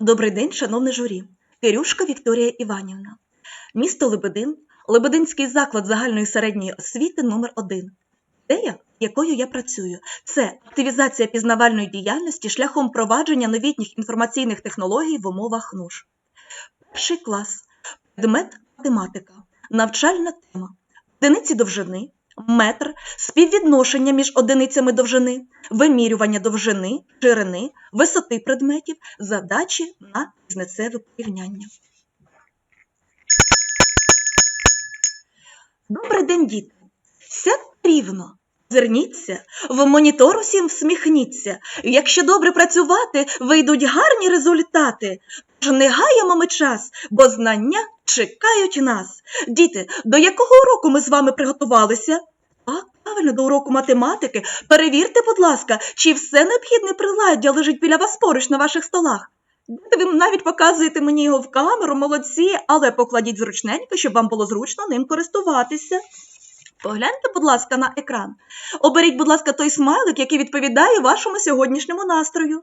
Добрий день, шановне журі. Кирюшка Вікторія Іванівна. Місто Лебедин, Лебединський заклад загальної середньої освіти номер 1 Ідея, якою я працюю, це активізація пізнавальної діяльності шляхом впровадження новітніх інформаційних технологій в умовах НУШ. Перший клас. Предмет математика. Навчальна тема. Одиниці довжини, метр, співвідношення між одиницями довжини, вимірювання довжини, ширини, висоти предметів, задачі на різницеве порівняння. Добрий день, діти! Сядьте рівно. Зверніться, в монітор усім всміхніться. Якщо добре працювати, вийдуть гарні результати. Тож не гаємо ми час, бо знання чекають нас. Діти, до якого уроку ми з вами приготувалися? Так, правильно, до уроку математики. Перевірте, будь ласка, чи все необхідне приладдя лежить біля вас поруч на ваших столах. Ви навіть показуєте мені його в камеру, молодці, але покладіть зручненько, щоб вам було зручно ним користуватися. Погляньте, будь ласка, на екран. Оберіть, будь ласка, той смайлик, який відповідає вашому сьогоднішньому настрою.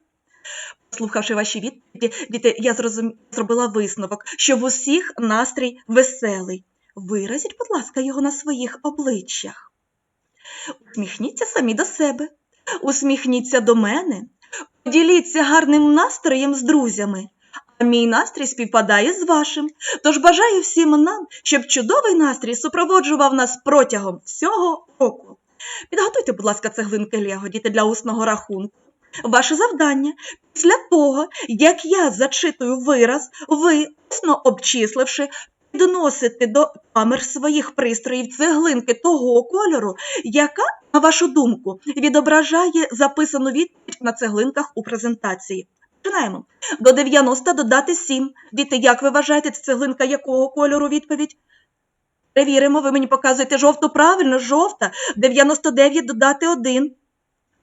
Слухавши ваші відповіді, діти, я зрозум... зробила висновок, що в усіх настрій веселий. Виразіть, будь ласка, його на своїх обличчях. Усміхніться самі до себе, усміхніться до мене, поділіться гарним настроєм з друзями. Мій настрій співпадає з вашим. Тож бажаю всім нам, щоб чудовий настрій супроводжував нас протягом всього року. Підготуйте, будь ласка, цеглинки Лего, діти, для усного рахунку. Ваше завдання після того, як я зачитую вираз, ви, усно обчисливши, підносите до камер своїх пристроїв цеглинки того кольору, яка, на вашу думку, відображає записану відповідь на цеглинках у презентації. Починаємо. До 90 додати 7. Діти, як ви вважаєте, це цеглинка якого кольору відповідь? Перевіримо, ви мені показуєте жовту правильно, жовта. 99 додати 1.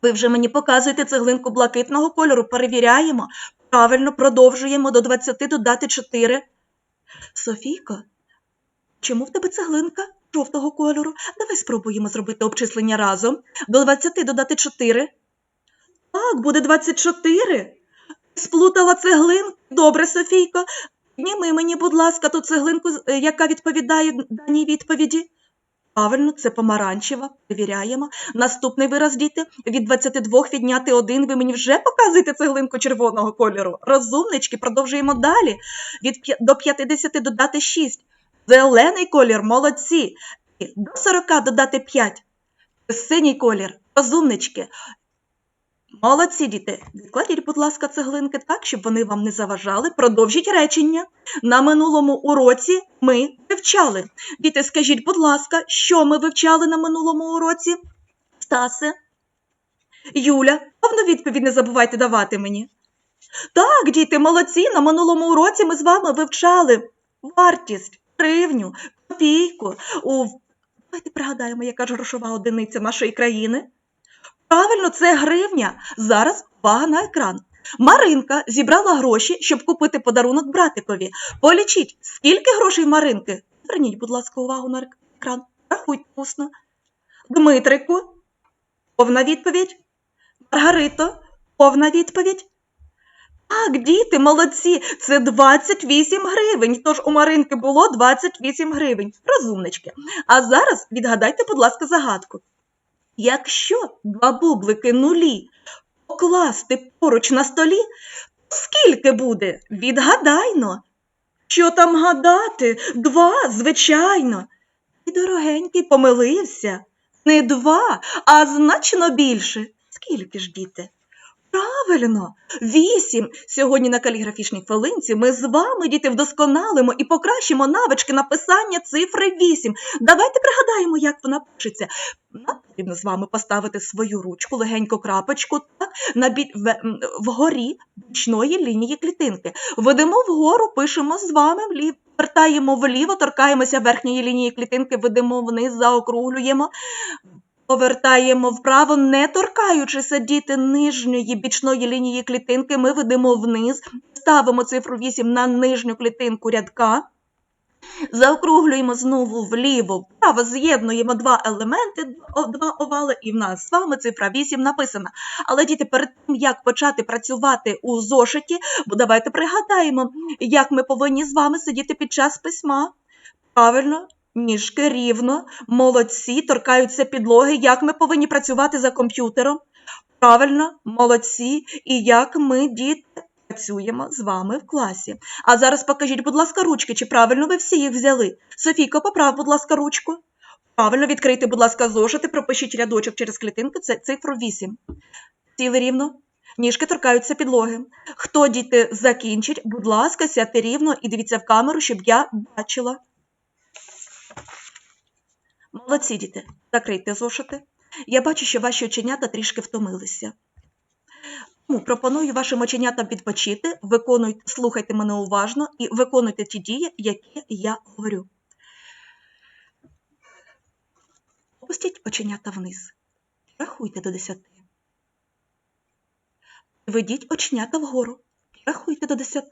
Ви вже мені показуєте цеглинку блакитного кольору. Перевіряємо. Правильно, продовжуємо до 20 додати 4. Софійко, чому в тебе цеглинка жовтого кольору? Давай спробуємо зробити обчислення разом. До 20 додати 4. Так, буде 24. Сплутала цеглинку. Добре, Софійко. Підніми мені, будь ласка, ту цеглинку, е, яка відповідає даній відповіді. Правильно, це помаранчева. Перевіряємо. Наступний вираз, діти. Від 22 відняти 1. Ви мені вже показуєте цеглинку червоного кольору. Розумнички, продовжуємо далі. Від до 50 додати 6. Зелений колір, молодці. До 40 додати 5. Синій колір, розумнички. Молодці, діти. Відкладіть, будь ласка, цеглинки так, щоб вони вам не заважали. Продовжіть речення. На минулому уроці ми вивчали. Діти, скажіть, будь ласка, що ми вивчали на минулому уроці? Стасе? Юля, повну відповідь не забувайте давати мені. Так, діти, молодці, на минулому уроці ми з вами вивчали вартість, гривню, копійку. У... Давайте пригадаємо, яка ж грошова одиниця нашої країни. Правильно, це гривня. Зараз увага на екран. Маринка зібрала гроші, щоб купити подарунок братикові. Полічіть, скільки грошей Маринки? Зверніть, будь ласка, увагу на екран. Рахуйте усно. Дмитрику, повна відповідь. Маргарито, повна відповідь. Так, діти, молодці, це 28 гривень. Тож у Маринки було 28 гривень. Розумнички. А зараз відгадайте, будь ласка, загадку. Якщо два бублики нулі покласти поруч на столі, то скільки буде? Відгадайно. Що там гадати? Два, звичайно. І дорогенький помилився. Не два, а значно більше. Скільки ж, діти? Правильно, вісім. Сьогодні на каліграфічній хвилинці ми з вами, діти, вдосконалимо і покращимо навички написання цифри вісім. Давайте пригадаємо, як вона пишеться. Нам потрібно з вами поставити свою ручку, легенько крапочку, так, на бі... вгорі бічної лінії клітинки. Ведемо вгору, пишемо з вами, вертаємо вліво, торкаємося верхньої лінії клітинки, ведемо вниз, заокруглюємо. Повертаємо вправо, не торкаючися діти нижньої бічної лінії клітинки, ми ведемо вниз, ставимо цифру 8 на нижню клітинку рядка. Заокруглюємо знову вліво, вправо, з'єднуємо два елементи, два овали, і в нас з вами цифра 8 написана. Але діти, перед тим, як почати працювати у зошиті, бо давайте пригадаємо, як ми повинні з вами сидіти під час письма. Правильно, ніжки рівно, молодці, торкаються підлоги, як ми повинні працювати за комп'ютером. Правильно, молодці, і як ми, діти, працюємо з вами в класі. А зараз покажіть, будь ласка, ручки, чи правильно ви всі їх взяли. Софійко, поправ, будь ласка, ручку. Правильно, відкрийте, будь ласка, зошити, пропишіть рядочок через клітинки, це цифру 8. Сіли рівно. Ніжки торкаються підлоги. Хто діти закінчить, будь ласка, сядьте рівно і дивіться в камеру, щоб я бачила. Молодці, діти, закрийте зошити. Я бачу, що ваші оченята трішки втомилися. Тому пропоную вашим оченятам відпочити, виконуйте, слухайте мене уважно і виконуйте ті дії, які я говорю. Опустіть оченята вниз. Рахуйте до 10. Відведіть оченята вгору. Рахуйте до 10.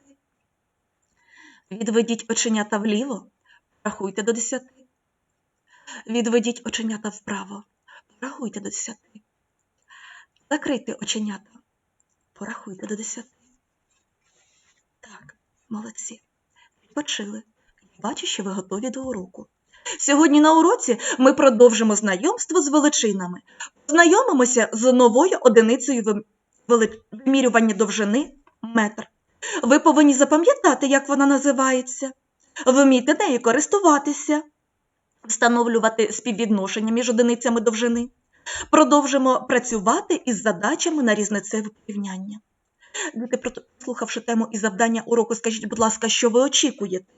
Відведіть оченята вліво. Рахуйте до 10. Відведіть оченята вправо. Порахуйте до 10. Закрийте оченята. Порахуйте до 10. Так, молодці. Відпочили. Бачу, що ви готові до уроку. Сьогодні на уроці ми продовжимо знайомство з величинами. Знайомимося з новою одиницею вимірювання довжини метр. Ви повинні запам'ятати, як вона називається. Вміти нею користуватися, встановлювати співвідношення між одиницями довжини. Продовжимо працювати із задачами на різницеве порівняння. Діти, прослухавши тему і завдання уроку, скажіть, будь ласка, що ви очікуєте?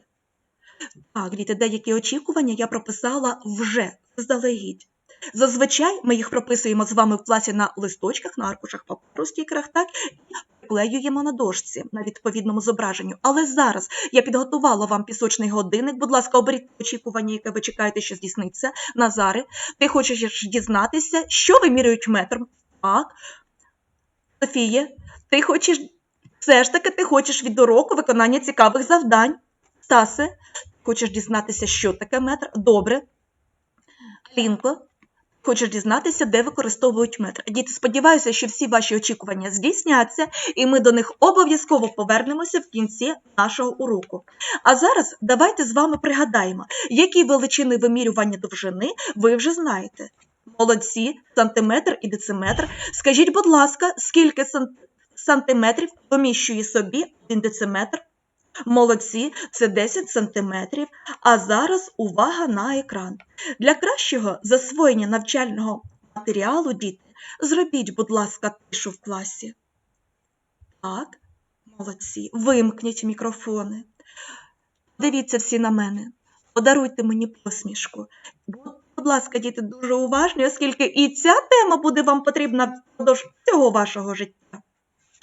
Так, діти, деякі очікування я прописала вже заздалегідь. Зазвичай ми їх прописуємо з вами в класі на листочках, на аркушах паперу, стікерах, так, і приклеюємо на дошці на відповідному зображенню. Але зараз я підготувала вам пісочний годинник. Будь ласка, оберіть очікування, яке ви чекаєте, що здійсниться. Назари, ти хочеш дізнатися, що вимірюють метром? Так. Софія, ти хочеш все ж таки ти хочеш від уроку виконання цікавих завдань. Стасе, хочеш дізнатися, що таке метр? Добре. Лінко, хочеш дізнатися, де використовують метр. Діти, сподіваюся, що всі ваші очікування здійсняться, і ми до них обов'язково повернемося в кінці нашого уроку. А зараз давайте з вами пригадаємо, які величини вимірювання довжини ви вже знаєте. Молодці, сантиметр і дециметр. Скажіть, будь ласка, скільки сантиметрів поміщує собі один дециметр? Молодці, це 10 сантиметрів. А зараз увага на екран. Для кращого засвоєння навчального матеріалу, діти, зробіть, будь ласка, тишу в класі. Так, молодці. Вимкніть мікрофони. Дивіться всі на мене. Подаруйте мені посмішку. Будь, ласка, діти, дуже уважні, оскільки і ця тема буде вам потрібна впродовж цього вашого життя.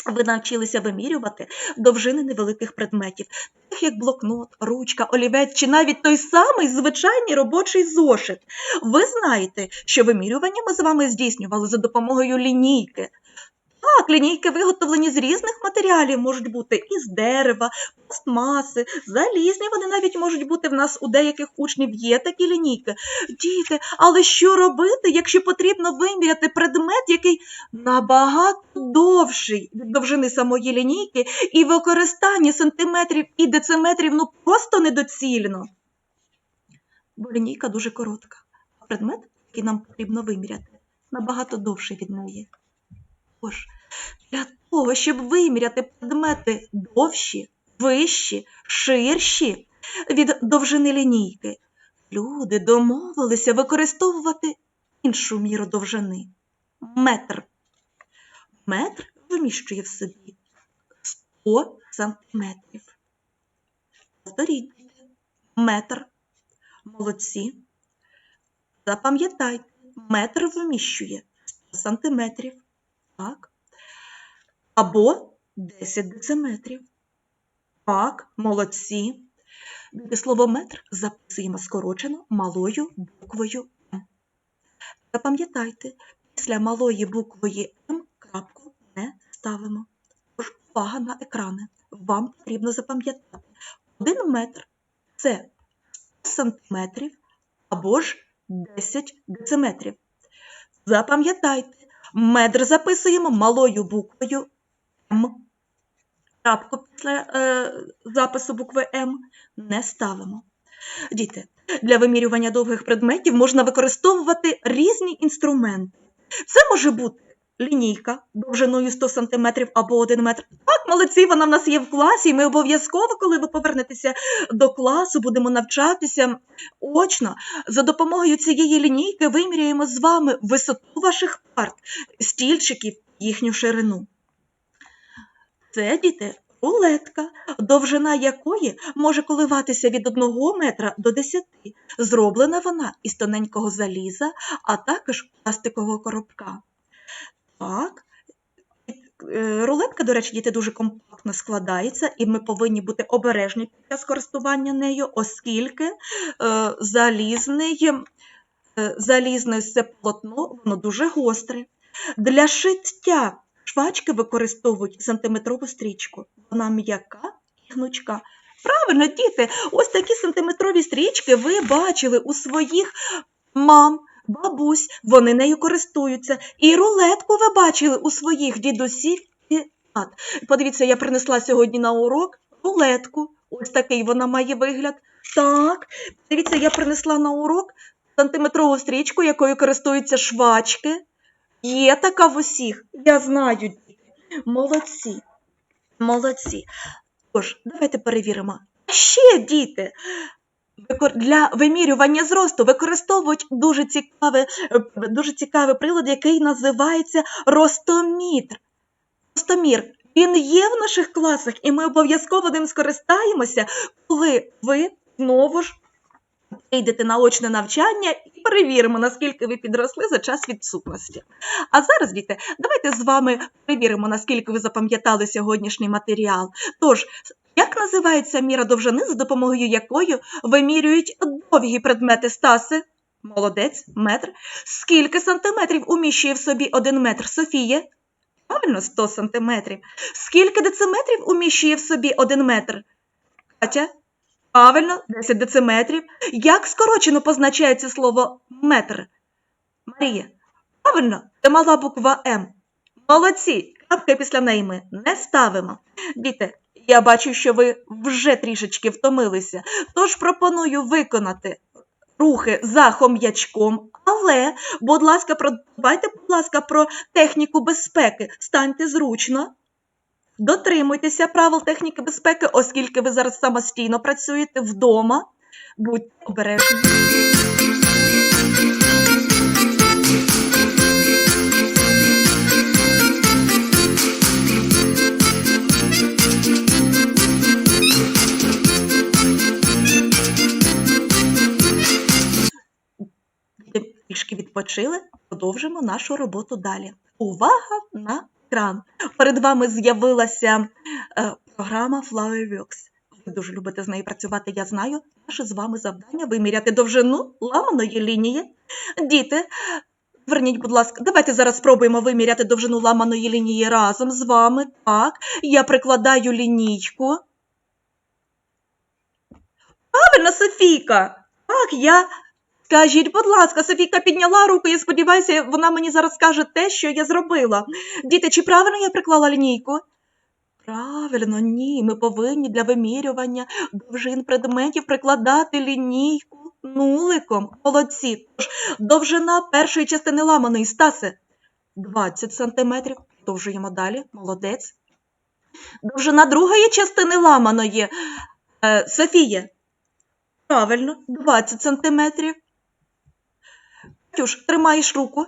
Ви навчилися вимірювати довжини невеликих предметів, таких як блокнот, ручка, олівець чи навіть той самий звичайний робочий зошит. Ви знаєте, що вимірювання ми з вами здійснювали за допомогою лінійки. Так, лінійки виготовлені з різних матеріалів, можуть бути із дерева, пластмаси, залізні. Вони навіть можуть бути в нас у деяких учнів є такі лінійки. Діти, але що робити, якщо потрібно виміряти предмет, який набагато довший від довжини самої лінійки, і використання сантиметрів і дециметрів ну просто недоцільно. Бо лінійка дуже коротка, а предмет, який нам потрібно виміряти, набагато довший від неї. Тож, для того, щоб виміряти предмети довші, вищі, ширші від довжини лінійки, люди домовилися використовувати іншу міру довжини метр. Метр вміщує в собі 100 сантиметрів. Повторіть, метр. Молодці. Запам'ятайте, метр вміщує 100 сантиметрів. Так. Або 10 дециметрів. Так, молодці. Слово метр записуємо скорочено малою буквою М. Запам'ятайте, після малої буквої М крапку не ставимо. Тож увага на екрани. Вам потрібно запам'ятати. Один метр це 100 см або ж 10 дециметрів. Запам'ятайте, метр записуємо малою буквою М. Крапку після е, запису букви М не ставимо. Діти, для вимірювання довгих предметів можна використовувати різні інструменти. Це може бути лінійка довжиною 100 см або 1 метр. Так, молодці, вона в нас є в класі, і ми обов'язково, коли ви повернетеся до класу, будемо навчатися очно. За допомогою цієї лінійки виміряємо з вами висоту ваших парт, стільчиків, їхню ширину. Це, діти, рулетка, довжина якої може коливатися від 1 метра до 10. Зроблена вона із тоненького заліза, а також пластикового коробка. Так. Е, Рулетка, до речі, діти дуже компактно складається, і ми повинні бути обережні під час користування нею, оскільки е, залізний, е, залізне це полотно, воно дуже гостре. Для шиття швачки використовують сантиметрову стрічку. Вона м'яка і гнучка. Правильно, діти, ось такі сантиметрові стрічки ви бачили у своїх мам, бабусь, вони нею користуються. І рулетку ви бачили у своїх дідусів і тат. Подивіться, я принесла сьогодні на урок рулетку. Ось такий вона має вигляд. Так, дивіться, я принесла на урок сантиметрову стрічку, якою користуються швачки. Є така в усіх. Я знаю. Молодці. Молодці. Тож, давайте перевіримо. Ще, діти, для вимірювання зросту використовують дуже цікавий, е, дуже цікавий прилад, який називається ростомітр. Ростомір. Він є в наших класах, і ми обов'язково ним скористаємося, коли ви знову ж прийдете на очне навчання і перевіримо, наскільки ви підросли за час відсутності. А зараз, діти, давайте з вами перевіримо, наскільки ви запам'ятали сьогоднішній матеріал. Тож, як називається міра довжини, за допомогою якої вимірюють довгі предмети Стаси? Молодець, метр. Скільки сантиметрів уміщує в собі один метр Софія? Правильно, 100 сантиметрів. Скільки дециметрів уміщує в собі один метр? Катя? Правильно, 10 дециметрів. Як скорочено позначається слово метр? Марія. Правильно, це мала буква М. Молодці, крапки після неї ми не ставимо. Діти, я бачу, що ви вже трішечки втомилися, тож пропоную виконати рухи за хом'ячком, але, будь ласка, про... дбайте, будь ласка, про техніку безпеки. Станьте зручно. Дотримуйтеся правил техніки безпеки, оскільки ви зараз самостійно працюєте вдома. Будьте обережні. Трішки відпочили, продовжимо нашу роботу далі. Увага на екран! Перед вами з'явилася е, програма FlowerWorks. Ви дуже любите з нею працювати, я знаю. Наше з вами завдання виміряти довжину ламаної лінії. Діти, зверніть, будь ласка, давайте зараз спробуємо виміряти довжину ламаної лінії разом з вами. Так, я прикладаю лінійку. Правильно, Софійка. Так, я. Скажіть, будь ласка, Софійка підняла руку, я сподіваюся, вона мені зараз скаже те, що я зробила. Діти, чи правильно я приклала лінійку? Правильно, ні. Ми повинні для вимірювання довжин предметів прикладати лінійку нуликом. Молодці. Тож, довжина першої частини ламаної Стаси 20 см. Продовжуємо далі. Молодець. Довжина другої частини ламаної е, Софія. Правильно, 20 сантиметрів. Катюш, тримаєш руку.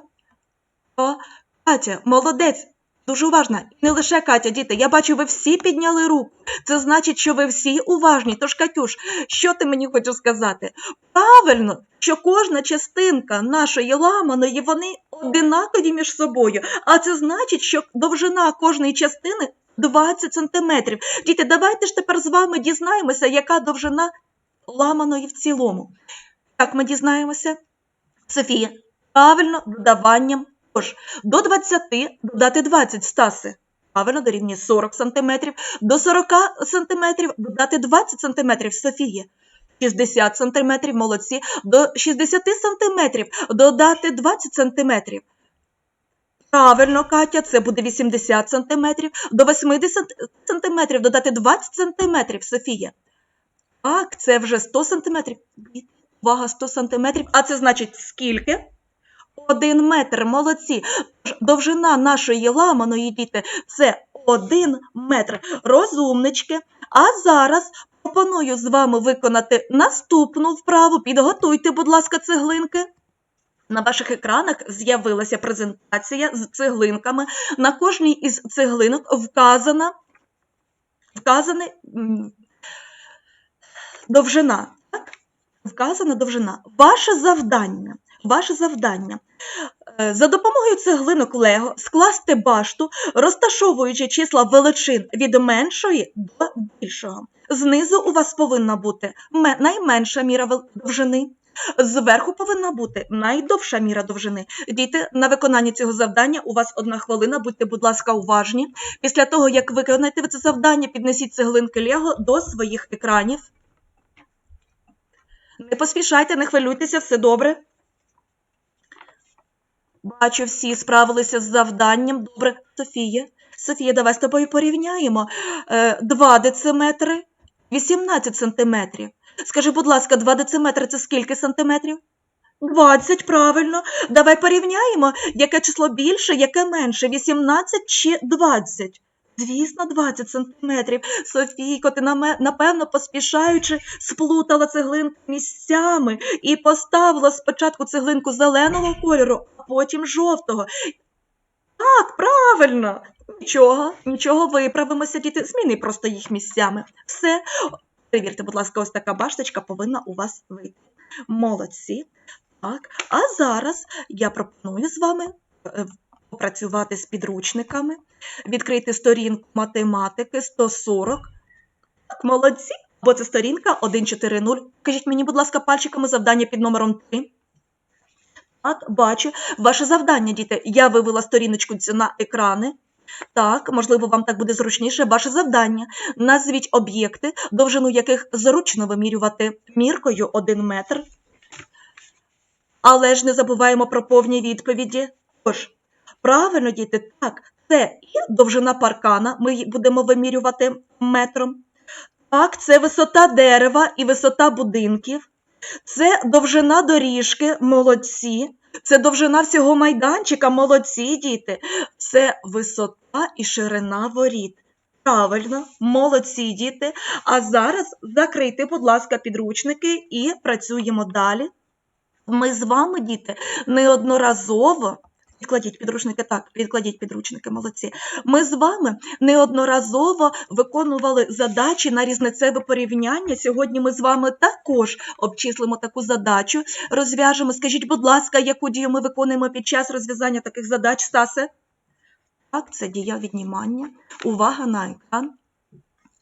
О, Катя, молодець. Дуже уважна. І не лише Катя, діти. Я бачу, ви всі підняли руку. Це значить, що ви всі уважні. Тож, Катюш, що ти мені хочеш сказати? Правильно, що кожна частинка нашої ламаної, вони одинакові між собою. А це значить, що довжина кожної частини 20 сантиметрів. Діти, давайте ж тепер з вами дізнаємося, яка довжина ламаної в цілому. Як ми дізнаємося? Софія, правильно, додаванням. Тож, до 20 додати 20 Стаси. Правильно, дорівнює 40 см. До 40 см додати 20 см Софія. 60 см, молодці, до 60 см додати 20 см. Правильно, Катя, це буде 80 см, до 80 см додати 20 см, Софія. Так, це вже 100 см. Вага 100 см. А це значить скільки? Один метр, молодці. Довжина нашої ламаної діти це один метр. Розумнички. А зараз пропоную з вами виконати наступну вправу. Підготуйте, будь ласка, цеглинки. На ваших екранах з'явилася презентація з цеглинками. На кожній із цеглинок вказана, вказана довжина. Вказана довжина. Ваше завдання. Ваше завдання. Е, За допомогою цеглинок Лего скласти башту, розташовуючи числа величин від меншої до більшого. Знизу у вас повинна бути найменша міра довжини. Зверху повинна бути найдовша міра довжини. Діти, на виконання цього завдання у вас одна хвилина, будьте, будь ласка, уважні. Після того, як виконаєте це завдання, піднесіть цеглинки Лего до своїх екранів. Не поспішайте, не хвилюйтеся, все добре. Бачу, всі справилися з завданням. Добре, Софія. Софія, давай з тобою порівняємо. Е, 2 дециметри, 18 сантиметрів. Скажи, будь ласка, 2 дециметри це скільки сантиметрів? 20, правильно. Давай порівняємо, яке число більше, яке менше, 18 чи 20? Звісно, 20 сантиметрів. Софійко, ти напевно, поспішаючи, сплутала цеглинку місцями і поставила спочатку цеглинку зеленого кольору, а потім жовтого. Так, правильно. Нічого, нічого, виправимося, діти. Зміни просто їх місцями. Все. Перевірте, будь ласка, ось така башточка повинна у вас вийти. Молодці. Так, а зараз я пропоную з вами попрацювати з підручниками, відкрити сторінку математики 140. Так, молодці. Бо це сторінка 140. Кажіть мені, будь ласка, пальчиками завдання під номером 3. Так, бачу. Ваше завдання, діти. Я вивела сторіночку на екрани. Так, можливо, вам так буде зручніше. Ваше завдання. Назвіть об'єкти, довжину яких зручно вимірювати міркою 1 метр. Але ж не забуваємо про повні відповіді. Тож, правильно, діти, так, це і довжина паркана, ми будемо вимірювати метром. Так, це висота дерева і висота будинків. Це довжина доріжки, молодці. Це довжина всього майданчика, молодці діти. Це висота і ширина воріт. Правильно, молодці діти. А зараз закрийте, будь ласка, підручники і працюємо далі. Ми з вами, діти, неодноразово. Відкладіть підручники так, відкладіть підручники, молодці. Ми з вами неодноразово виконували задачі на різницеве порівняння. Сьогодні ми з вами також обчислимо таку задачу, розв'яжемо. Скажіть, будь ласка, яку дію ми виконуємо під час розв'язання таких задач, Стасе? Так, це дія віднімання. Увага на екран.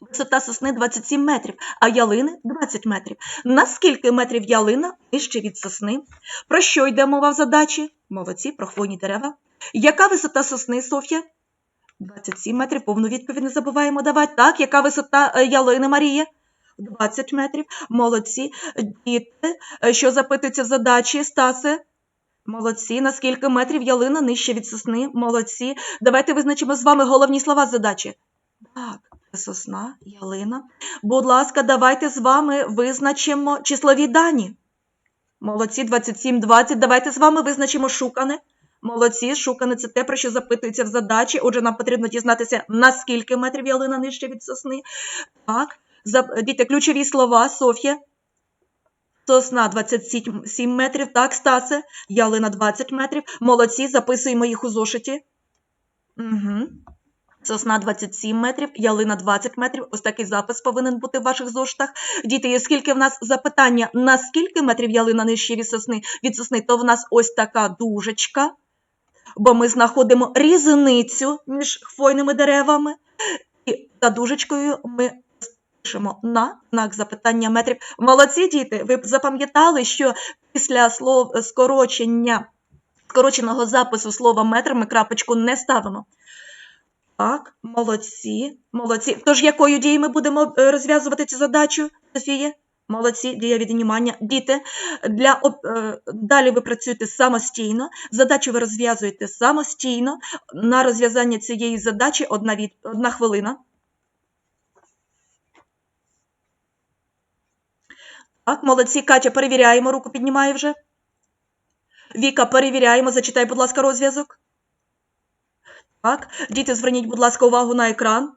Висота сосни 27 метрів, а ялини 20 метрів. На скільки метрів ялина нижче від сосни? Про що йде мова в задачі? Молодці, про хвойні дерева. Яка висота сосни, Софія? 27 метрів. Повну відповідь не забуваємо давати. Так, яка висота е, ялини, Марія? 20 метрів. Молодці. Діти, е, що запитується в задачі, Стасе? Молодці. На скільки метрів ялина нижче від сосни? Молодці. Давайте визначимо з вами головні слова задачі. Так, це сосна, ялина. Будь ласка, давайте з вами визначимо числові дані. Молодці, 27, 20. Давайте з вами визначимо шукане. Молодці, шукане це те, про що запитується в задачі. Отже, нам потрібно дізнатися, на скільки метрів ялина нижче від сосни. Так, діти, ключові слова, Софія. Сосна 27 метрів, так, Стасе, ялина 20 метрів. Молодці, записуємо їх у зошиті. Угу. Сосна 27 метрів, ялина 20 метрів. Ось такий запис повинен бути в ваших зошитах. Діти, і оскільки в нас запитання, на скільки метрів ялина нижче від сосни, від сосни, то в нас ось така дужечка, бо ми знаходимо різницю між хвойними деревами. І за дужечкою ми пишемо на знак запитання метрів. Молодці діти, ви запам'ятали, що після слов скорочення, скороченого запису слова метр ми крапочку не ставимо. Так, молодці, молодці. Тож якою дією ми будемо е, розв'язувати цю задачу, Софія? Молодці, дія віднімання. Діти, для, е, далі ви працюєте самостійно, задачу ви розв'язуєте самостійно. На розв'язання цієї задачі одна, від, одна хвилина. Так, молодці, Катя, перевіряємо, руку піднімає вже. Віка, перевіряємо, зачитай, будь ласка, розв'язок. Так, діти, зверніть, будь ласка, увагу на екран.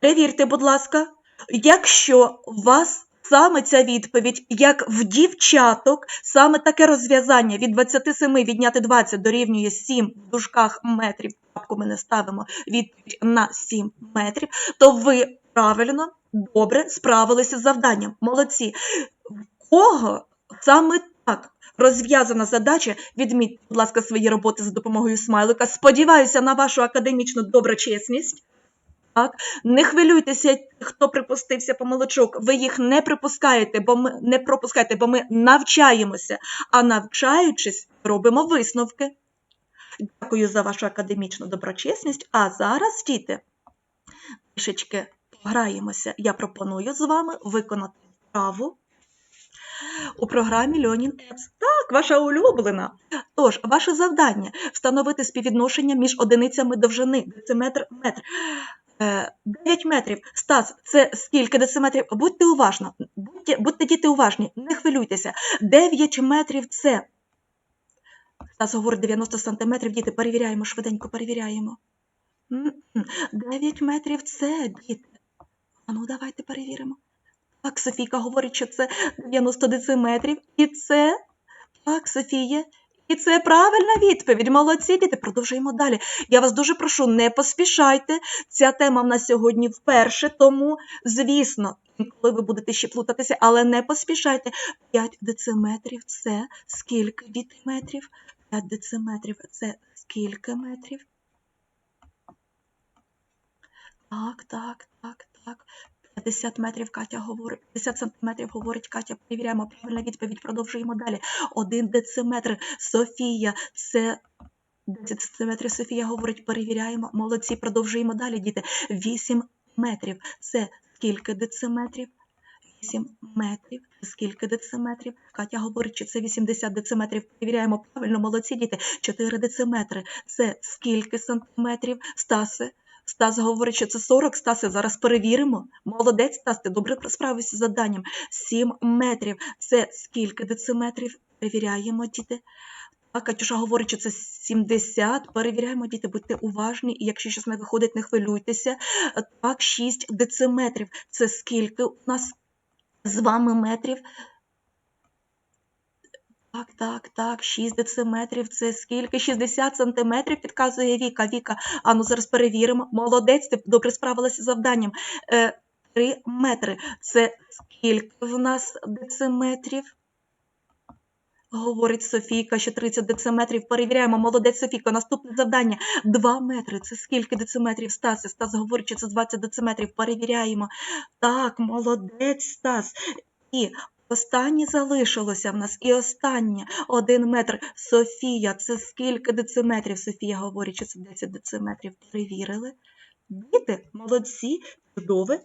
Перевірте, будь ласка, якщо у вас саме ця відповідь, як в дівчаток, саме таке розв'язання від 27 відняти 20 дорівнює 7 в дужках метрів, крапку ми не ставимо відповідь на 7 метрів, то ви правильно, добре справилися з завданням. Молодці. В кого саме так розв'язана задача, відмітьте, будь ласка, свої роботи за допомогою смайлика. Сподіваюся на вашу академічну доброчесність. Так, не хвилюйтеся, хто припустився помилочок. Ви їх не припускаєте, бо ми не пропускаєте, бо ми навчаємося. А навчаючись, робимо висновки. Дякую за вашу академічну доброчесність. А зараз, діти, трішечки пограємося. Я пропоную з вами виконати вправу у програмі Learning Apps. Так, ваша улюблена. Тож, ваше завдання встановити співвідношення між одиницями довжини дециметр метр. Е, 9 метрів. Стас, це скільки дециметрів? Будьте уважно, будьте, будьте діти уважні, не хвилюйтеся. 9 метрів це. Стас говорить 90 сантиметрів, діти, перевіряємо, швиденько перевіряємо. 9 метрів це, діти. А ну, давайте перевіримо. Так, Софійка говорить, що це 90 дециметрів. І це. Так, Софія. І це правильна відповідь. Молодці, діти. Продовжуємо далі. Я вас дуже прошу, не поспішайте. Ця тема в нас сьогодні вперше, тому, звісно, коли ви будете ще плутатися, але не поспішайте. 5 дециметрів це скільки діти метрів? 5 дециметрів це скільки метрів? Так, так, так, так. 50 метрів Катя говорить, 50 сантиметрів говорить Катя. Перевіряємо правильна відповідь. Продовжуємо далі. Один дециметр. Софія, це 10 сантиметрів. Софія говорить, перевіряємо. Молодці, продовжуємо далі, діти. 8 метрів. Це скільки дециметрів? 8 метрів. Скільки дециметрів? Катя говорить, що це 80 дециметрів. Перевіряємо правильно, молодці діти. 4 дециметри. Це скільки сантиметрів? Стасе, Стас говорить, що це 40. Стасе, зараз перевіримо. Молодець, Стас, ти добре справився з заданням. 7 метрів. Це скільки дециметрів? Перевіряємо, діти. А Катюша говорить, що це 70. Перевіряємо, діти, будьте уважні. І якщо щось не виходить, не хвилюйтеся. Так, 6 дециметрів. Це скільки у нас з вами метрів? Так, так, так, 6 дециметрів, це скільки? 60 сантиметрів, підказує Віка. Віка, а ну зараз перевіримо. Молодець, ти добре справилася з завданням. Е, 3 метри. Це скільки в нас дециметрів? Говорить Софійка, що 30 дециметрів. Перевіряємо. Молодець Софійка. Наступне завдання. 2 метри. Це скільки дециметрів? Стас. Стас говорить, що це 20 дециметрів. Перевіряємо. Так, молодець Стас. І Останнє залишилося в нас. І останнє один метр. Софія, це скільки дециметрів? Софія говорить, що це 10 дециметрів. Перевірили. Діти, молодці, чудове,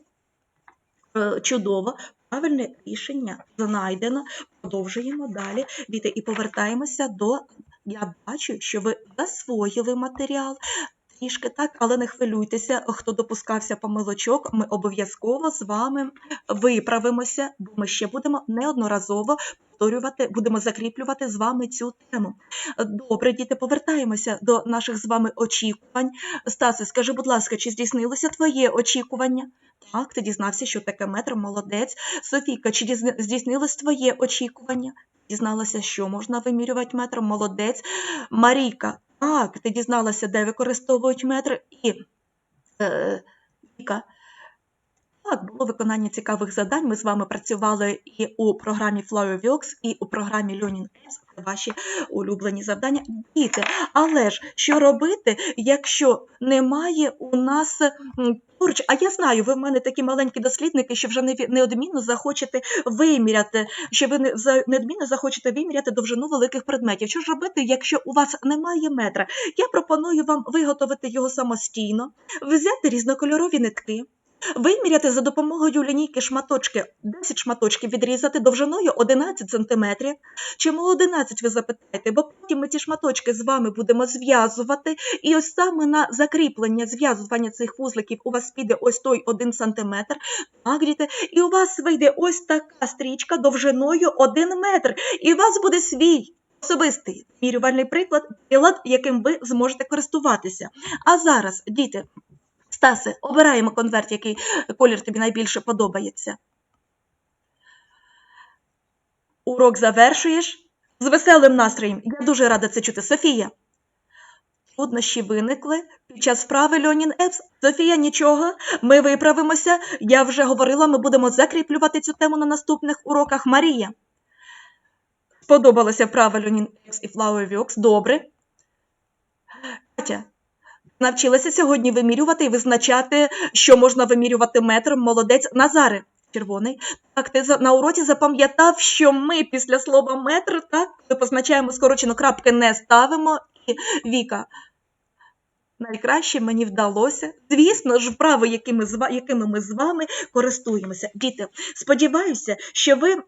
е, чудово. Правильне рішення знайдено. Продовжуємо далі. Діти, і повертаємося до. Я бачу, що ви засвоїли матеріал. Трішки так, але не хвилюйтеся, хто допускався помилочок, ми обов'язково з вами виправимося, бо ми ще будемо неодноразово повторювати, будемо закріплювати з вами цю тему. Добре, діти, повертаємося до наших з вами очікувань. Стасе, скажи, будь ласка, чи здійснилося твоє очікування? Так, ти дізнався, що таке метр, молодець. Софійка, чи здійснилось твоє очікування? Дізналася, що можна вимірювати метром, молодець. Марійка, так, ти дізналася, де використовують метр і е, Віка. Так, було виконання цікавих завдань. Ми з вами працювали і у програмі FlyWorks, і у програмі Learning Apps. Це ваші улюблені завдання. Діти, але ж що робити, якщо немає у нас поруч? А я знаю, ви в мене такі маленькі дослідники, що вже неодмінно захочете виміряти, що ви неодмінно захочете виміряти довжину великих предметів. Що ж робити, якщо у вас немає метра? Я пропоную вам виготовити його самостійно, взяти різнокольорові нитки. Виміряти за допомогою лінійки шматочки, 10 шматочків відрізати довжиною 11 см. Чому 11 ви запитаєте? Бо потім ми ці шматочки з вами будемо зв'язувати, і ось саме на закріплення зв'язування цих вузликів у вас піде ось той 1 см. Так, діти, і у вас вийде ось така стрічка довжиною 1 метр. І у вас буде свій особистий мірювальний приклад, прилад, яким ви зможете користуватися. А зараз, діти, Стасе, обираємо конверт, який колір тобі найбільше подобається. Урок завершуєш з веселим настроєм. Я дуже рада це чути. Софія. Труднощі виникли під час вправи Льонін Епс. Софія, нічого, ми виправимося. Я вже говорила, ми будемо закріплювати цю тему на наступних уроках. Марія. Сподобалася вправа Льонін Епс і Flower Works. Добре. Катя, навчилася сьогодні вимірювати і визначати, що можна вимірювати метром. Молодець Назаре. Червоний. Так, ти на уроці запам'ятав, що ми після слова метр, так, коли позначаємо скорочено крапки, не ставимо. І Віка. Найкраще мені вдалося. Звісно ж, вправи, якими, якими ми з вами користуємося. Діти, сподіваюся, що ви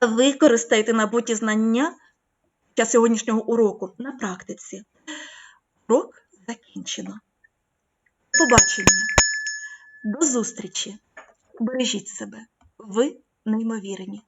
використаєте набуті знання час сьогоднішнього уроку на практиці. Урок закінчено. Побачення. До зустрічі. Бережіть себе. Ви неймовірні.